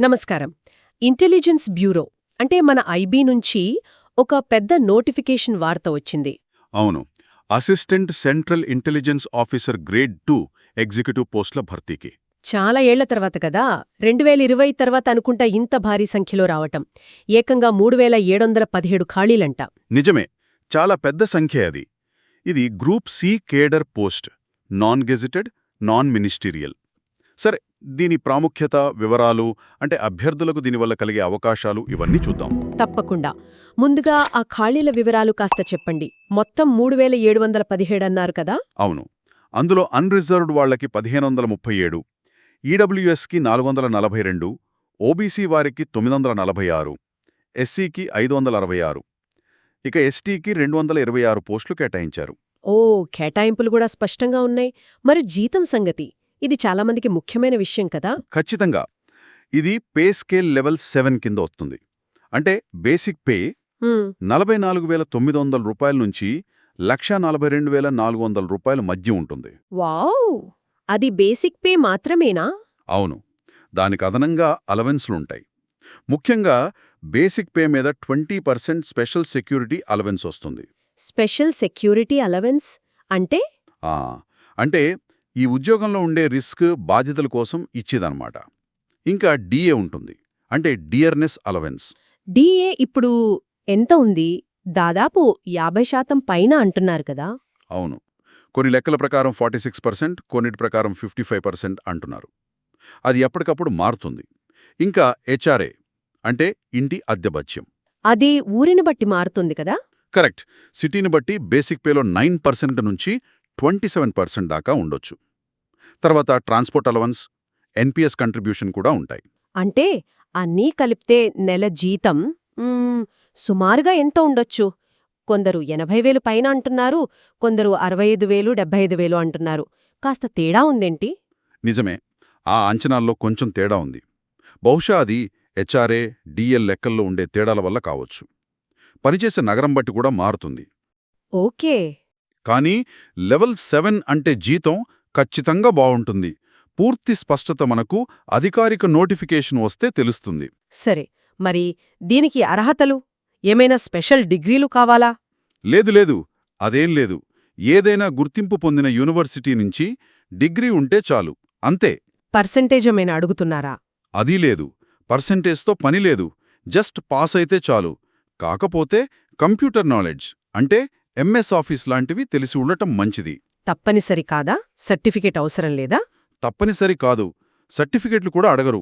నమస్కారం. Intelligence bureau అంటే మన ఐబీ నుంచి ఒక పెద్ద నోటిఫికేషన్ వార్త వచ్చింది. అవును. Assistant central intelligence officer grade two executive పోస్టుల భర్తీకి. చాలా ఏళ్ళ తర్వాత కదా? రెండు వేల ఇరవై తర్వాత అనుకుంటా ఇంత భారీ సంఖ్యలో రావటం. ఏకంగా మూడు వేల ఏడొందల పదిహేడు ఖాళీలంట. నిజమే. చాలా పెద్ద సంఖ్య అది. ఇది group C cadre post. Non gazetted non ministerial. సరే దీని ప్రాముఖ్యత వివరాలు అంటే అభ్యర్థులకు దీనివల్ల కలిగే అవకాశాలు ఇవన్నీ చూద్దాం. తప్పకుండా. ముందుగా ఆ ఖాళీల వివరాలు కాస్త చెప్పండి. మొత్తం మూడు వేల ఏడు వందల పదిహేడు అన్నారు కదా? అవును. అందులో అన్రిజర్వ్డ్ వాళ్ళకి పదిహేను వందల ముప్పై ఏడు ఈడబ్ల్యూఎస్కి నాలుగు వందల నలభై రెండు ఓబీసీ వారికి తొమ్మిది వందల నలభై ఆరు ఎస్సీకి ఐదు వందల అరవై ఆరు ఇక ఎస్టీకి రెండు వందల ఇరవై ఆరు పోస్టులు కేటాయించారు. ఓ కేటాయింపులు కూడా స్పష్టంగా ఉన్నాయి. మరి జీతం సంగతి? ఇది చాలామందికి ముఖ్యమైన విషయం కదా? ఖచ్చితంగా. ఇది పే స్కేల్ లెవెల్ సెవెన్ కింద వస్తుంది. అంటే బేసిక్ పే నలభై నాలుగు వేల తొమ్మిది వందల రూపాయల నుంచి లక్షా నలభై రెండు వేల నాలుగు వందల రూపాయల మధ్య ఉంటుంది. వావ్! అది బేసిక్ పే మాత్రమేనా? అవును. దానికి అదనంగా అలవెన్స్లుంటాయి. ముఖ్యంగా బేసిక్ పే మీద twenty percent special security allowance వస్తుంది. Special security allowance? అంటే? అంటే ఈ ఉద్యోగంలో ఉండే రిస్క్ బాధ్యతల కోసం ఇచ్చేదన్నమాట. ఇంకా డిఏ ఉంటుంది. అంటే డియర్నెస్ అలవెన్స్. డిఏ ఇప్పుడు ఎంత ఉంది? దాదాపు యాభై శాతం పైన అంటున్నారు కదా? అవును. కొన్ని లెక్కల ప్రకారం ఫార్టీ సిక్స్ పర్సెంట్ కొన్నిటి ప్రకారం ఫిఫ్టీ ఫైవ్ పర్సెంట్ అంటున్నారు. అది ఎప్పటికప్పుడు మారుతుంది. ఇంకా హెచ్ఆర్ఏ అంటే ఇంటి అద్దెభత్యం అది ఊరిని బట్టి మారుతుంది కదా? కరెక్ట్. సిటీని బట్టి బేసిక్ పేలో నైన్ పర్సెంట్ నుంచి ట్వంటీ సెవెన్ పర్సెంట్ దాకా ఉండొచ్చు. తర్వాత ట్రాన్స్పోర్ట్ అలవన్స్ ఎన్పిఎస్ కంట్రిబ్యూషన్ కూడా ఉంటాయి. అంటే అన్నీ కలిపితే నెల జీతం సుమారుగా ఎంత ఉండొచ్చు? కొందరు ఎనభై వేలు పైన అంటున్నారు కొందరు అరవై ఐదు వేలు డెబ్బై ఐదు వేలు అంటున్నారు. కాస్త తేడా ఉందేంటి? నిజమే ఆ అంచనాల్లో కొంచెం తేడా ఉంది. బహుశా అది హెచ్ఆర్ఏ డిఎల్ లెక్కల్లో ఉండే తేడాల వల్ల కావచ్చు. పనిచేసే నగరం బట్టి కూడా మారుతుంది. ఓకే. కానీ లెవెల్ సెవెన్ అంటే జీతం ఖచ్చితంగా బావుంటుంది పూర్తి స్పష్టత మనకు అధికారిక నోటిఫికేషన్ వస్తే తెలుస్తుంది. సరే మరి దీనికి అర్హతలు? ఏమైనా స్పెషల్ డిగ్రీలు కావాలా? లేదు లేదు అదేం లేదు. ఏదైనా గుర్తింపు పొందిన యూనివర్సిటీ నుంచి డిగ్రీ ఉంటే చాలు అంతే. పర్సెంటేజ్ ఏమైనా అడుగుతున్నారా? అదీ లేదు. పర్సెంటేజ్తో పని లేదు. జస్ట్ పాస్ అయితే చాలు. కాకపోతే కంప్యూటర్ నాలెడ్జ్ అంటే ఎంఎస్ ఆఫీస్ లాంటివి తెలిసి ఉండటం మంచిది. తప్పనిసరి కాదా? సర్టిఫికేట్ అవసరం లేదా? తప్పనిసరి కాదు. సర్టిఫికెట్లు కూడా అడగరు.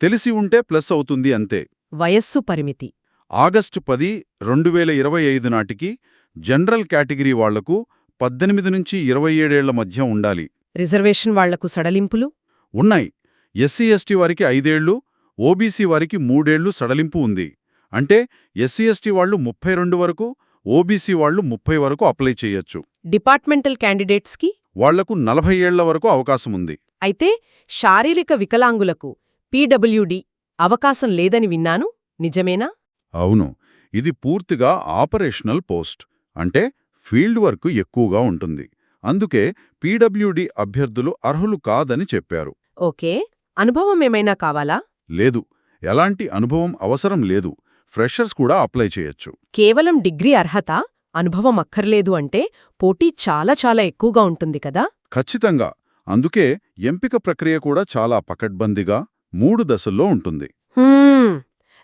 తెలిసి ఉంటే ప్లస్ అవుతుంది అంతే. వయస్సు పరిమితి. ఆగస్టు పది రెండు వేల ఇరవై ఐదు నాటికి జనరల్ కేటగిరీ వాళ్ళకు పద్దెనిమిది నుంచి ఇరవై ఏడేళ్ళ మధ్య ఉండాలి. రిజర్వేషన్ వాళ్ళకు సడలింపులు? ఉన్నాయి. ఎస్సీ ఎస్టీ వారికి ఐదేళ్ళు ఓబీసీ వారికి మూడేళ్ళు సడలింపు ఉంది. అంటే ఎస్సీ ఎస్టీ వాళ్ళు ముప్పై రెండు వరకు ఓబీసీ వాళ్ళు ముప్పై వరకు అప్లై చేయొచ్చు. డిపార్ట్మెంటల్ క్యాండిడేట్స్కి వాళ్ళకు నలభై ఏళ్ళ వరకు అవకాశముంది అయితే శారీరక వికలాంగులకు పీడబ్ల్యూడి అవకాశం లేదని విన్నాను. నిజమేనా? అవును. ఇది పూర్తిగా ఆపరేషనల్ పోస్ట్. అంటే ఫీల్డ్ వర్క్ ఎక్కువగా ఉంటుంది. అందుకే పీడబ్ల్యూడి అభ్యర్థులు అర్హులు కాదని చెప్పారు. ఓకే. అనుభవం ఏమైనా కావాలా? లేదు. ఎలాంటి అనుభవం అవసరం లేదు. ఫ్రెషర్స్ కూడా అప్లై చేయొచ్చు. కేవలం డిగ్రీ అర్హత అనుభవం అక్కర్లేదు అంటే పోటీ చాలా చాలా ఎక్కువగా ఉంటుంది కదా? ఖచ్చితంగా. అందుకే ఎంపిక ప్రక్రియ కూడా చాలా పకడ్బందీగా మూడు దశల్లో ఉంటుంది.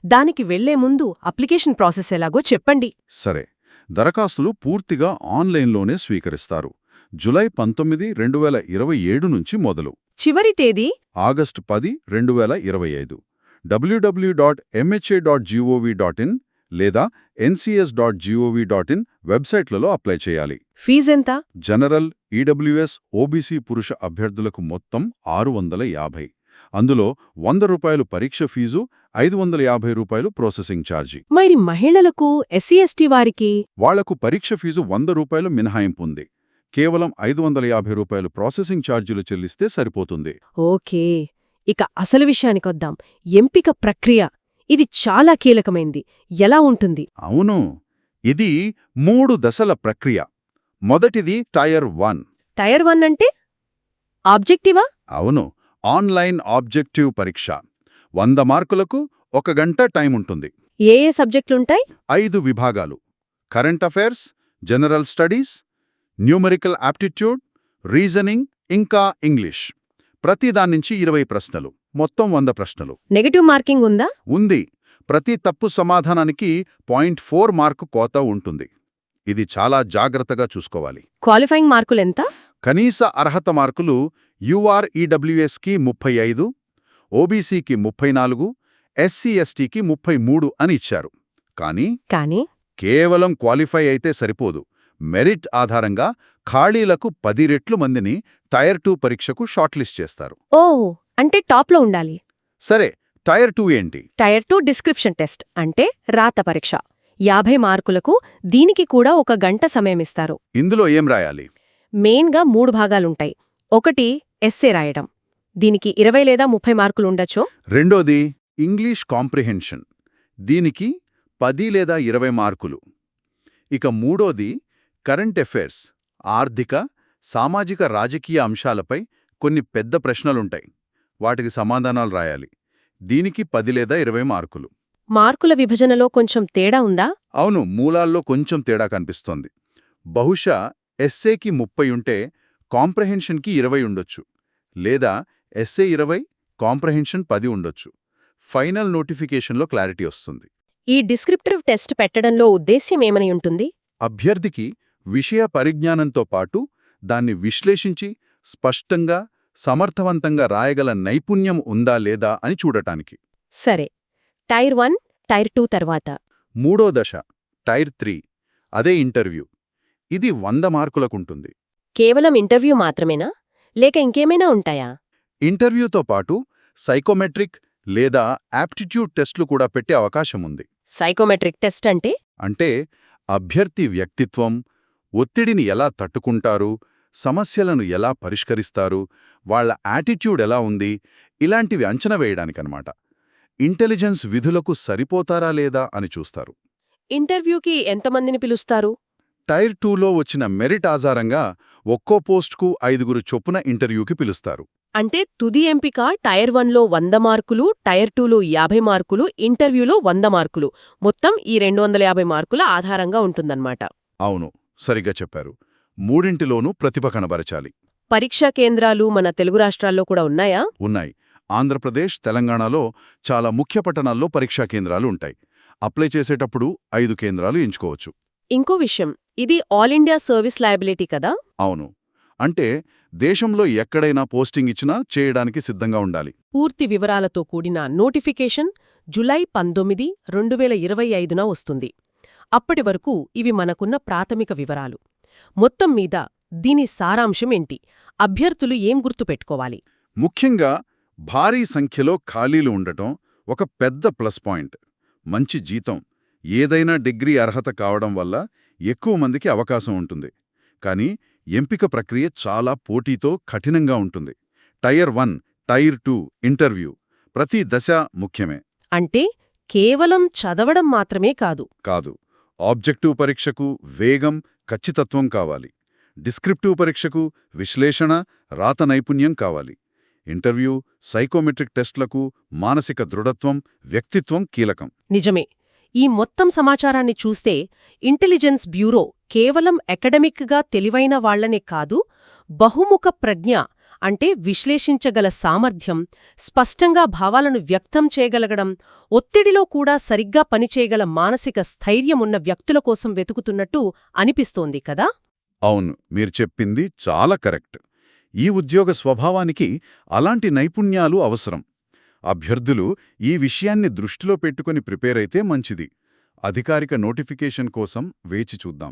దానికి వెళ్ళే ముందు అప్లికేషన్ ప్రాసెస్ ఎలాగో చెప్పండి. సరే. దరఖాస్తులు పూర్తిగా ఆన్లైన్లోనే స్వీకరిస్తారు. జులై పంతొమ్మిది రెండు వేల ఇరవై ఏడు నుంచి మొదలు. చివరి తేదీ? ఆగస్టు పది రెండు వేల ఇరవై ఐదు. WW dot MHA dot GOV dot in లేదా NCS dot GOV dot in వెబ్సైట్లలో అప్లై చేయాలి. ఫీజెంత జనరల్ ఈడబ్ల్యూఎస్ ఓబీసీ పురుష అభ్యర్థులకు మొత్తం ఆరు వందల యాభై. అందులో వంద రూపాయలు పరీక్ష ఫీజు ఐదు వందల యాభై రూపాయలు ప్రాసెసింగ్ ఛార్జీ. మరి మహిళలకు ఎస్సీ ఎస్టీ వారికి? వాళ్ళకు పరీక్ష ఫీజు వంద రూపాయలు మినహాయింపు ఉంది. కేవలం ఐదు వందల యాభై రూపాయలు ప్రాసెసింగ్ ఛార్జీలు చెల్లిస్తే సరిపోతుంది. ఓకే. ఇక అసలు విషయానికొద్దాం ఎంపిక ప్రక్రియ. ఇది చాలా కీలకమైంది. ఎలా ఉంటుంది? అవును. ఇది మూడు దశల ప్రక్రియ. మొదటిది టైర్ వన్. టైర్ వన్ అంటే? ఆబ్జెక్టివా? అవును. ఆన్లైన్ ఆబ్జెక్టివ్ పరీక్ష. వంద మార్కులకు ఒక గంట టైం ఉంటుంది. ఏ ఏ సబ్జెక్టులుంటాయి? ఐదు విభాగాలు. Current affairs general studies numerical aptitude reasoning ఇంకా ఇంగ్లీష్. ప్రతి దాన్నించి ఇరవై ప్రశ్నలు. మొత్తం వంద ప్రశ్నలు. నెగటివ్ మార్కింగ్ ఉందా? ఉంది. ప్రతి తప్పు సమాధానానికి పాయింట్ ఫోర్ మార్కు కోత ఉంటుంది. ఇది చాలా జాగ్రత్తగా చూసుకోవాలి. క్వాలిఫైయింగ్ మార్కులెంత కనీస అర్హత మార్కులు యూఆర్ఈడబ్ల్యూఎస్కి ముప్పై ఐదు ఓబీసీకి ముప్పై నాలుగు ఎస్సీ ఎస్టీకి ముప్పై మూడు అని ఇచ్చారు. కానీ కానీ? కేవలం క్వాలిఫై అయితే సరిపోదు. మెరిట్ ఆధారంగా ఖాళీలకు పది రెట్లు మందిని టైర్ టూ పరీక్షకు షార్ట్లిస్ట్ చేస్తారు. ఓ అంటే టాప్లో ఉండాలి. సరే టైర్ టూ ఏంటి? టైర్ టూ డిస్క్రిప్షన్ టెస్ట్ అంటే రాత పరీక్ష. యాభై మార్కులకు దీనికి కూడా ఒక గంట సమయమిస్తారు ఇందులో ఏం రాయాలి? మెయిన్గా మూడు భాగాలుంటాయి. ఒకటి ఎస్సే రాయడం. దీనికి ఇరవై లేదా ముప్పై మార్కులుండొచ్చు రెండోది ఇంగ్లీష్ కాంప్రిహెన్షన్. దీనికి పది లేదా ఇరవై మార్కులు. ఇక మూడోది కరెంట్ అఫైర్స్ ఆర్థిక సామాజిక రాజకీయ అంశాలపై కొన్ని పెద్ద ప్రశ్నలుంటాయి. వాటికి సమాధానాలు రాయాలి. దీనికి పది లేదా ఇరవై మార్కులు. మార్కుల విభజనలో కొంచెం తేడా ఉందా? అవును మూలాల్లో కొంచెం తేడా కనిపిస్తోంది. బహుశా ఎస్సేకి ముప్పై ఉంటే కాంప్రహెన్షన్కి ఇరవై ఉండొచ్చు. లేదా ఎస్ఏ ఇరవై కాంప్రహెన్షన్ పది ఉండొచ్చు. ఫైనల్ నోటిఫికేషన్లో క్లారిటీ వస్తుంది. ఈ డిస్క్రిప్టివ్ టెస్ట్ పెట్టడంలో ఉద్దేశ్యం ఏమని ఉంటుంది? అభ్యర్థికి విషయ పరిజ్ఞానంతో పాటు దాన్ని విశ్లేషించి స్పష్టంగా సమర్థవంతంగా రాయగల నైపుణ్యం ఉందా లేదా అని చూడటానికి. సరే. టైర్ వన్ టైర్ టూ తర్వాత. మూడో దశ టైర్ త్రీ అదే ఇంటర్వ్యూ. ఇది వంద మార్కులకుంటుంది. కేవలం ఇంటర్వ్యూ మాత్రమేనా? లేక ఇంకేమైనా ఉంటాయా? ఇంటర్వ్యూతో పాటు సైకోమెట్రిక్ లేదా యాప్టిట్యూడ్ టెస్ట్లు కూడా పెట్టే అవకాశం ఉంది సైకోమెట్రిక్ టెస్ట్ అంటే? అంటే అభ్యర్థి వ్యక్తిత్వం ఒత్తిడిని ఎలా తట్టుకుంటారు? సమస్యలను ఎలా పరిష్కరిస్తారు? వాళ్ళ యాటిట్యూడ్ ఎలా ఉంది? ఇలాంటివి అంచనా వేయడానికనమాట. ఇంటెలిజెన్స్ విధులకు సరిపోతారా లేదా అని చూస్తారు. ఇంటర్వ్యూకి ఎంతమందిని పిలుస్తారు? టైర్ టూలో వచ్చిన మెరిట్ ఆధారంగా ఒక్కో పోస్ట్కు ఐదుగురు చొప్పున ఇంటర్వ్యూకి పిలుస్తారు. అంటే తుది ఎంపిక టైర్ వన్లో వంద మార్కులు టైర్ టూలో యాభై మార్కులు ఇంటర్వ్యూలో వంద మార్కులు. మొత్తం ఈ రెండు వందల యాభై మార్కుల ఆధారంగా ఉంటుందన్నమాట. అవును. సరిగ్గా చెప్పారు. మూడింటిలోనూ ప్రతిభ కనబరచాలి. పరీక్షా కేంద్రాలు మన తెలుగు రాష్ట్రాల్లో కూడా ఉన్నాయా? ఉన్నాయి. ఆంధ్రప్రదేశ్ తెలంగాణలో చాలా ముఖ్య పట్టణాల్లో పరీక్షా కేంద్రాలు ఉంటాయి. అప్లై చేసేటప్పుడు ఐదు కేంద్రాలు ఎంచుకోవచ్చు. ఇంకో విషయం ఇది ఆల్ ఇండియా సర్వీస్ లయబిలిటీ కదా? అవును. అంటే దేశంలో ఎక్కడైనా పోస్టింగ్ ఇచ్చినా చేయడానికి సిద్ధంగా ఉండాలి. పూర్తి వివరాలతో కూడిన నోటిఫికేషన్ జులై పంతొమ్మిది రెండు వేల ఇరవై ఐదున వస్తుంది. అప్పటి వరకు ఇవి మనకున్న ప్రాథమిక వివరాలు. మొత్తం మీద దీని సారాంశం ఏంటి? అభ్యర్థులు ఏం గుర్తుపెట్టుకోవాలి ముఖ్యంగా భారీ సంఖ్యలో ఖాళీలు ఉండటం ఒక పెద్ద ప్లస్ పాయింట్. మంచి జీతం ఏదైనా డిగ్రీ అర్హత కావడం వల్ల ఎక్కువ మందికి అవకాశం ఉంటుంది. కానీ ఎంపిక ప్రక్రియ చాలా పోటీతో కఠినంగా ఉంటుంది. Tier one tier two interview ప్రతి దశ ముఖ్యమే. అంటే కేవలం చదవడం మాత్రమే కాదు. కాదు. ఆబ్జెక్టివ్ పరీక్షకు వేగం ఖచ్చితత్వం కావాలి. డిస్క్రిప్టివ్ పరీక్షకు విశ్లేషణ రాత నైపుణ్యం కావాలి. ఇంటర్వ్యూ సైకోమెట్రిక్ టెస్ట్లకు మానసిక దృఢత్వం వ్యక్తిత్వం కీలకం. నిజమే. ఈ మొత్తం సమాచారాన్ని చూస్తే ఇంటెలిజెన్స్ బ్యూరో కేవలం అకాడమిక్గా తెలివైన వాళ్ళనే కాదు బహుముఖ ప్రజ్ఞ అంటే విశ్లేషించగల సామర్థ్యం స్పష్టంగా భావాలను వ్యక్తం చేయగలగడం ఒత్తిడిలో కూడా సరిగ్గా పనిచేయగల మానసిక స్థైర్యమున్న వ్యక్తుల కోసం వెతుకుతున్నట్టు అనిపిస్తోంది కదా? అవును మీరు చెప్పింది చాలా కరెక్ట్. ఈ ఉద్యోగ స్వభావానికి అలాంటి నైపుణ్యాలు అవసరం. అభ్యర్థులు ఈ విషయాన్ని దృష్టిలో పెట్టుకుని ప్రిపేర్ అయితే మంచిది. అధికారిక నోటిఫికేషన్ కోసం వేచి చూద్దాం.